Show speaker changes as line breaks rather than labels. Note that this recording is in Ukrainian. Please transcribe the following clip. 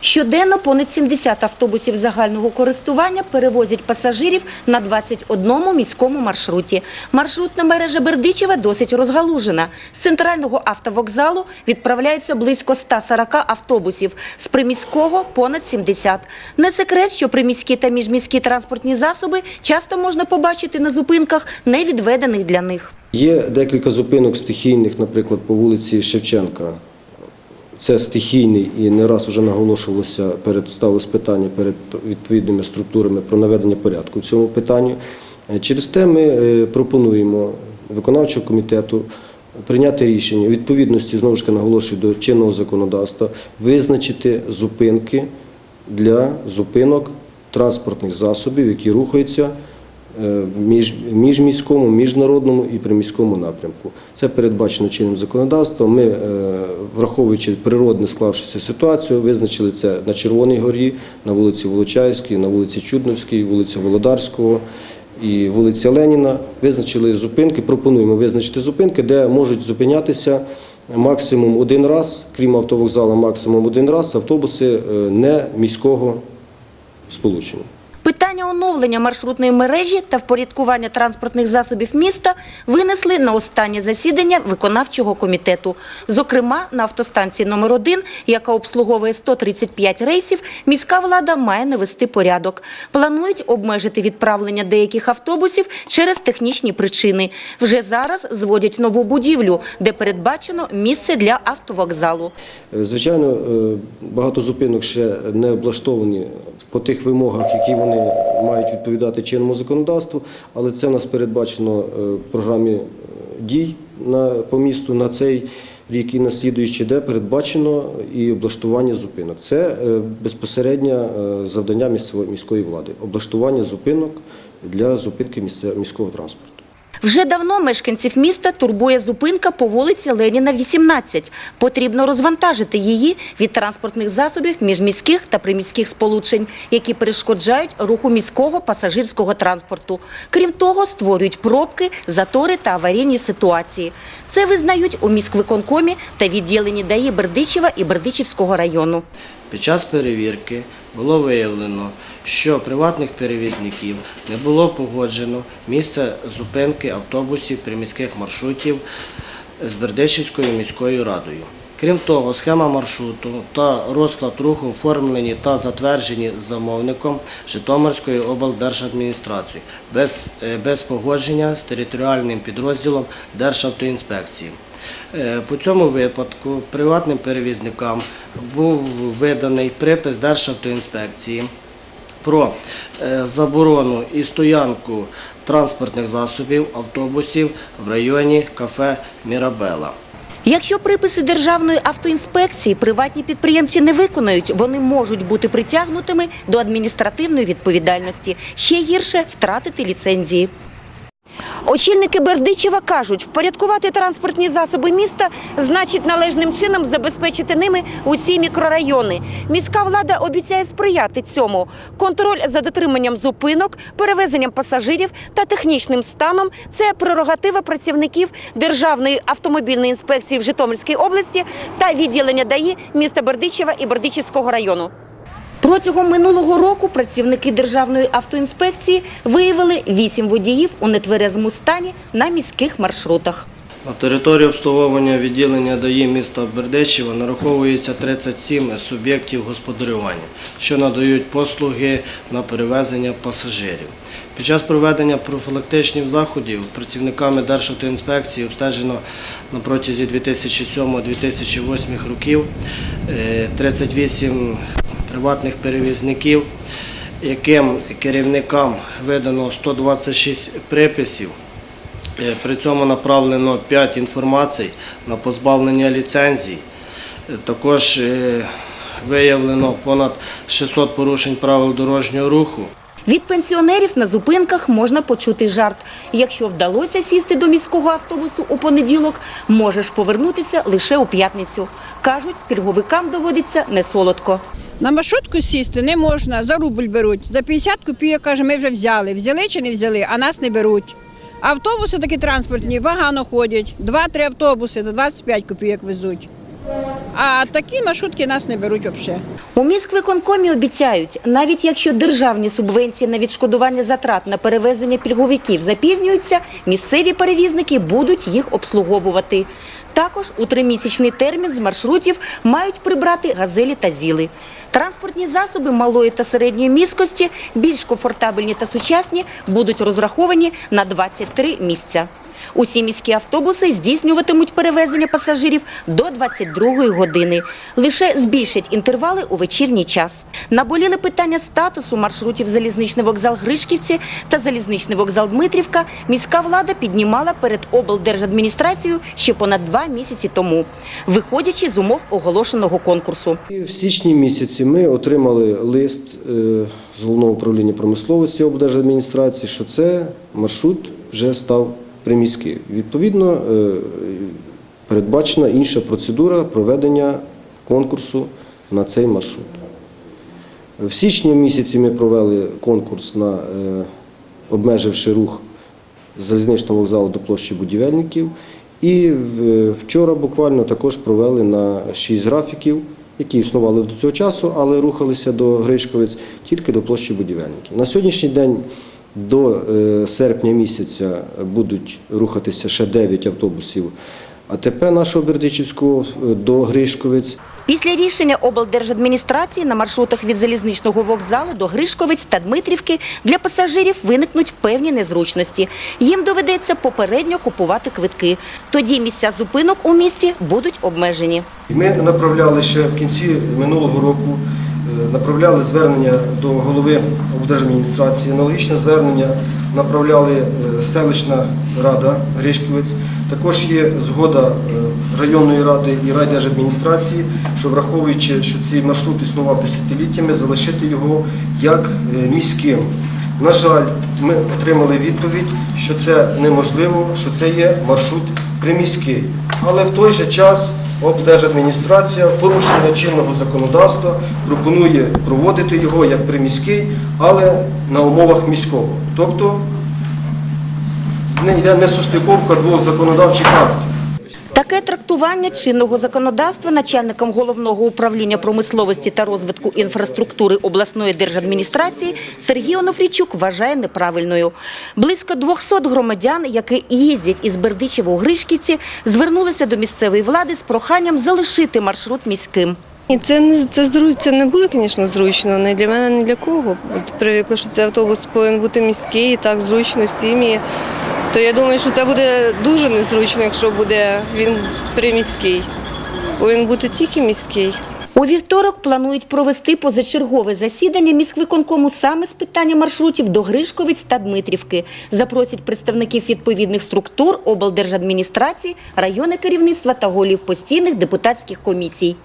Щоденно понад 70 автобусів загального користування перевозять пасажирів на 21 міському маршруті. Маршрутна мережа Бердичева досить розгалужена. З центрального автовокзалу відправляється близько 140 автобусів, з приміського – понад 70. Не секрет, що приміські та міжміські транспортні засоби часто можна побачити на зупинках, не відведених для них.
Є декілька зупинок стихійних, наприклад, по вулиці Шевченка. Це стихійний і не раз вже наголошувалося перед ставилось питання перед відповідними структурами про наведення порядку в цьому питанні. Е, Через те ми е, пропонуємо виконавчого комітету прийняти рішення відповідності знову ж таки наголошую до чинного законодавства, визначити зупинки для зупинок транспортних засобів, які рухаються в міжміському, міжнародному і приміському напрямку. Це передбачено чинним законодавством. Ми, е, враховуючи природне склавшуся ситуацію, визначили це на Червоній горі, на вулиці Волочаївській, на вулиці Чудновській, вулиці Володарського і вулиці Леніна. Визначили зупинки, пропонуємо визначити зупинки, де можуть зупинятися максимум один раз, крім автовокзалу, максимум один раз автобуси е, не міського сполучення.
Питання оновлення маршрутної мережі та впорядкування транспортних засобів міста винесли на останнє засідання виконавчого комітету. Зокрема, на автостанції номер 1 яка обслуговує 135 рейсів, міська влада має навести порядок. Планують обмежити відправлення деяких автобусів через технічні причини. Вже зараз зводять нову будівлю, де передбачено місце для автовокзалу.
Е, Звичайно, е, багато зупинок ще не облаштовані по тих вимогах, які вони мають відповідати чинному законодавству, але це у нас передбачено е, в програмі е, дій на, по місту на цей рік і на слідуючий, де передбачено і облаштування зупинок. Це е, безпосереднє завдання міської влади облаштування зупинок для зупинки міського транспорту.
Вже давно мешканців міста турбує зупинка по вулиці Леніна, 18. Потрібно розвантажити її від транспортних засобів міжміських та приміських сполучень, які перешкоджають руху міського пасажирського транспорту. Крім того, створюють пробки, затори та аварійні ситуації. Це визнають у міськвиконкомі та відділенні ДАІ Бердичева і Бердичівського району.
Під час перевірки було виявлено, що приватних перевізників не було погоджено місце зупинки автобусів приміських маршрутів з Бердичівською міською радою. Крім того, схема маршруту та розклад руху оформлені та затверджені замовником Житомирської облдержадміністрації без, е, без погодження з територіальним підрозділом Державтоінспекції. Е, По цьому випадку приватним перевізникам був виданий припис Державтоінспекції про е, заборону і стоянку транспортних засобів автобусів в районі кафе Мірабела.
Якщо приписи Державної автоінспекції приватні підприємці не виконують, вони можуть бути притягнутими до адміністративної відповідальності. Ще гірше втратити ліцензії. Очільники Бердичева кажуть, впорядкувати транспортні засоби міста значить належним чином забезпечити ними усі мікрорайони. Міська влада обіцяє сприяти цьому. Контроль за дотриманням зупинок, перевезенням пасажирів та технічним станом це прерогатива працівників Державної автомобільної інспекції в Житомирській області та відділення ДАІ міста Бердичева і Бердичівського району. Протягом минулого року працівники Державної автоінспекції виявили вісім водіїв у нетверезому стані на міських маршрутах.
На території обслуговування відділення ДАІ міста Бердичева нараховується 37 суб'єктів господарювання, що надають послуги на перевезення пасажирів. Під час проведення профілактичних заходів працівниками Державтоінспекції обстежено на протязі 2007-2008 років е, 38 приватних перевізників, яким керівникам видано 126 приписів. Е, При цьому направлено 5 інформацій на позбавлення ліцензій. Е, Також е, виявлено понад 600 порушень правил дорожнього руху.
Від пенсіонерів на зупинках можна почути жарт. Якщо вдалося сісти до міського автобусу у понеділок, можеш повернутися лише у п'ятницю. Кажуть, пільговикам доводиться не солодко.
На маршрутку сісти не можна, за рубль беруть. За 50 копійок, каже, ми вже взяли. Взяли чи не взяли, а нас не беруть. Автобуси такі транспортні погано ходять. Два-три автобуси до 25 копійок везуть. А такі маршрутки нас не беруть взагалі.
У міськвиконкомі обіцяють, навіть якщо державні субвенції на відшкодування затрат на перевезення пільговиків запізнюються, місцеві перевізники будуть їх обслуговувати. Також у тримісячний термін з маршрутів мають прибрати газелі та зіли. Транспортні засоби малої та середньої міськості, більш комфортабельні та сучасні, будуть розраховані на 23 місця. Усі міські автобуси здійснюватимуть перевезення пасажирів до 22 години. Лише збільшать інтервали у вечірній час. Наболіли питання статусу маршрутів залізничний вокзал Гришківці та залізничний вокзал Дмитрівка міська влада піднімала перед облдержадміністрацією ще понад два місяці тому, виходячи з умов оголошеного конкурсу.
В січні місяці ми отримали лист е, з головного управління промисловості облдержадміністрації, що це маршрут вже став приміський. Відповідно, е, передбачена інша процедура проведення конкурсу на цей маршрут. В січні місяці ми провели конкурс на е, обмеживши рух залізничного вокзалу до площі будівельників. І вчора буквально також провели на 6 графіків, які існували до цього часу, але рухалися до Гришковець тільки до площі будівельників. На сьогоднішній день до е, серпня місяця будуть рухатися ще 9 автобусів АТП нашого Бердичівського е, до Гришковець.
Після рішення облдержадміністрації на маршрутах від залізничного вокзалу до Гришковиць та Дмитрівки для пасажирів виникнуть певні незручності. Їм доведеться попередньо купувати квитки. Тоді місця зупинок у місті будуть обмежені.
Ми направляли ще в кінці минулого року, направляли звернення до голови облдержадміністрації, аналогічне звернення направляли е, селищна рада Гришковець. Також є згода е, районної ради і райдержадміністрації, що враховуючи, що цей маршрут існував десятиліттями, залишити його як е, міським. На жаль, ми отримали відповідь, що це неможливо, що це є маршрут приміський. Але в той же час облдержадміністрація порушення чинного законодавства пропонує проводити його як приміський, але на умовах міського. Тобто йде несостиковка двох законодавчих актів.
Таке трактування чинного законодавства начальником головного управління промисловості та розвитку інфраструктури обласної держадміністрації Сергій Онофрійчук вважає неправильною. Близько 200 громадян, які їздять із Бердичева у Гришківці, звернулися до місцевої влади з проханням залишити маршрут міським.
І це не це зру- це не буде, звісно, зручно. Не для мене, не для кого. От Привикла, що цей автобус повинен бути міський, і так зручно всім. То я думаю, що це буде дуже незручно, якщо буде він приміський. Повинен бути тільки міський.
У вівторок планують провести позачергове засідання міськвиконкому саме з питання маршрутів до Гришковиць та Дмитрівки. Запросять представників відповідних структур, облдержадміністрації, районне керівництва та голів постійних депутатських комісій.